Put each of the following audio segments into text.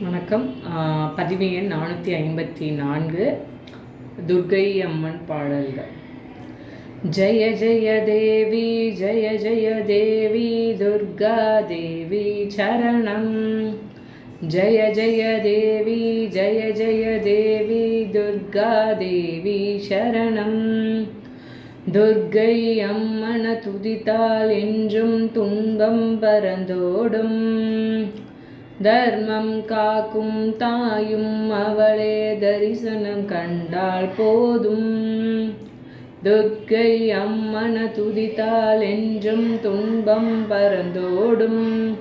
வணக்கம். பதிவு எண் நானூற்றி ஐம்பத்தி நான்கு. துர்கை அம்மன் பாடல்கள். ஜெய ஜய தேவி ஜெய ஜய தேவி துர்கா தேவி சரணம். ஜெய ஜய தேவி ஜெய ஜய தேவி துர்கா தேவி சரணம். துர்கை அம்மன துதித்தால் என்றும் துன்பம் பரந்தோடும். தர்மம் காக்கும் தாயும் அவளே தரிசனம் கண்டால் போதும். துர்க்கை அம்மன துதித்தால் என்றும் துன்பம் பறந்தோடும்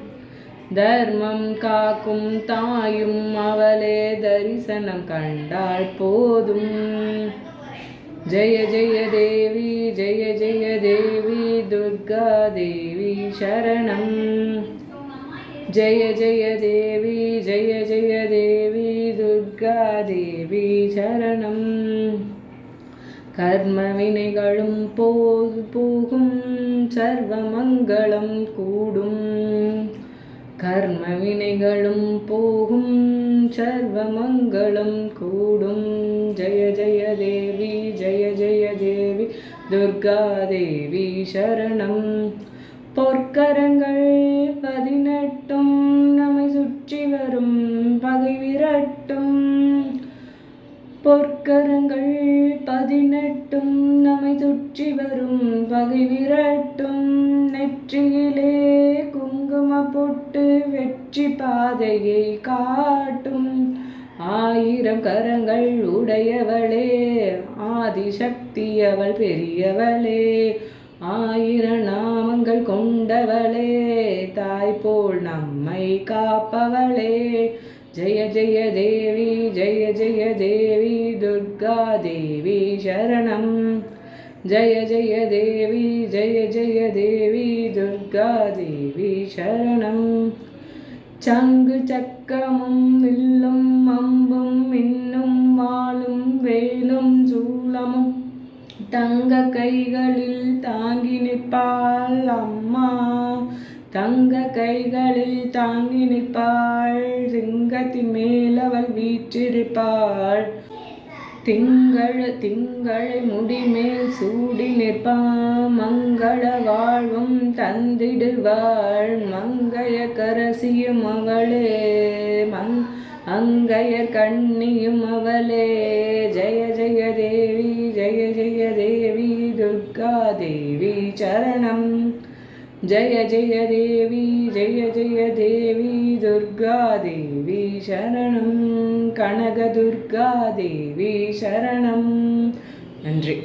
தர்மம் காக்கும் தாயும் அவளே தரிசனம் கண்டால் போதும். ஜெய ஜெய தேவி ஜெய ஜெய தேவி துர்கா தேவி சரணம். जय जय देवी जय जय देवी दुर्गा देवी சரணம். கர்ம வினைகளும் போது போகும் சர்வமங்களம் கூடும். கர்ம வினைகளும் போகும் சர்வமங்களம் கூடும். ஜய ஜய தேவி ஜய ஜய தேவி துர்கா தேவி சரணம். பொற்கரங்கள் பதினெட்டும் நம்மை சுற்றி வரும் பகை விரட்டும். பொற்கரங்கள் பதினெட்டும் நம்மை சுற்றி வரும் பகை விரட்டும். நெற்றியிலே குங்கும பொட்டு வெற்றி பாதையை காட்டும். ஆயிரம் கரங்கள் உடையவளே ஆதிசக்தி அவள் பெரியவளே ஆயிர நாமங்கள் கொண்டவளே தாய் போல் நம்மை காப்பவளே. ஜெய ஜெய தேவி ஜெய ஜெய தேவி துர்கா தேவி சரணம். ஜெய ஜெய தேவி ஜெய ஜெய தேவி துர்கா தேவி சரணம். சங்கு சக்கமும் வில்லும் தங்க கைகளில் தாங்கி நிற்பாள் அம்மா. தங்க கைகளில் தாங்கி நிற்பாள் சிங்கத்தின் மேல் அவள் வீற்றிருப்பாள். திங்கள் திங்களை முடிமேல் சூடி நிற்பாள் மங்கள வாழ்வும் தந்திடுவாள். மங்கைய கரசியும் அவளே மங் அங்கைய கண்ணியும் அவளே. ஜெய ஜெய தேவி ஜெய தேவி துர்கா தேவி சரணம். ஜெய ஜெய தேவி ஜெய ஜெய தேவி துர்கா தேவி சரணம். கனக துர்கா தேவி சரணம். நன்றி.